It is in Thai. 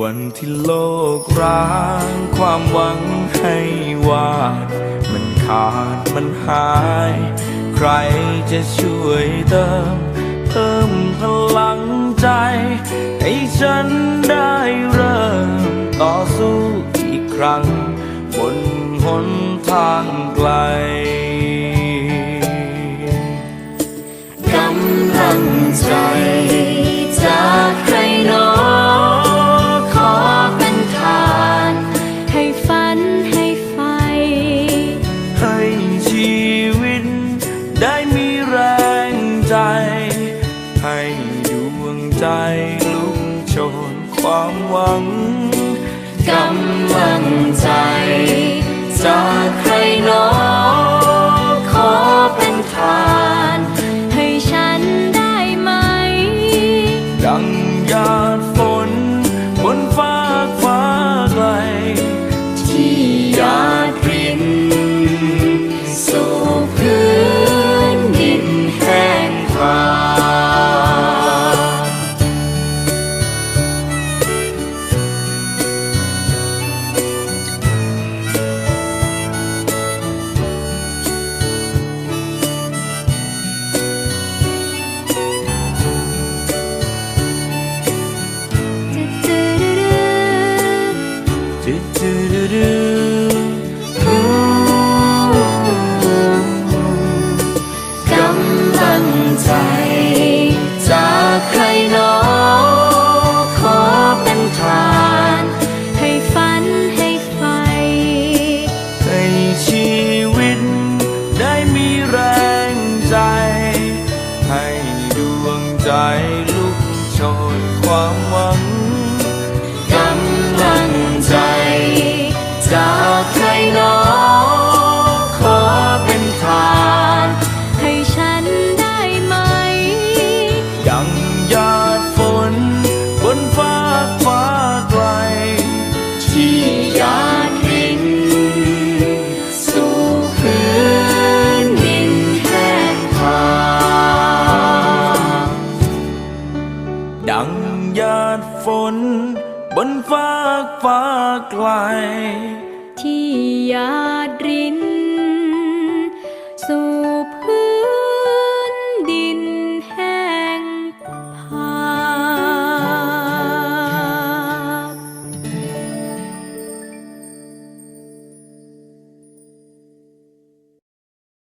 วันที่โลกร้างความหวังให้วาด มันขาดมันหาย ใครจะช่วยเติม เพิ่มพลังใจ ให้ฉันได้เริ่ม ต่อสู้อีกครั้ง บนหนทางไกลกำลังใจ ใจลุกโชนความหวังกำลังใจจากใครหนอขอเป็นทาน ให้ฉันได้ไหม ดังหยาดฝนบนฟ้า ลุกโชนความหวังกำลังใจ จากใครหนอขอเป็นทาน ให้ฉันได้ไหม ยัง ฟากฟ้าไกล ที่ยาดริน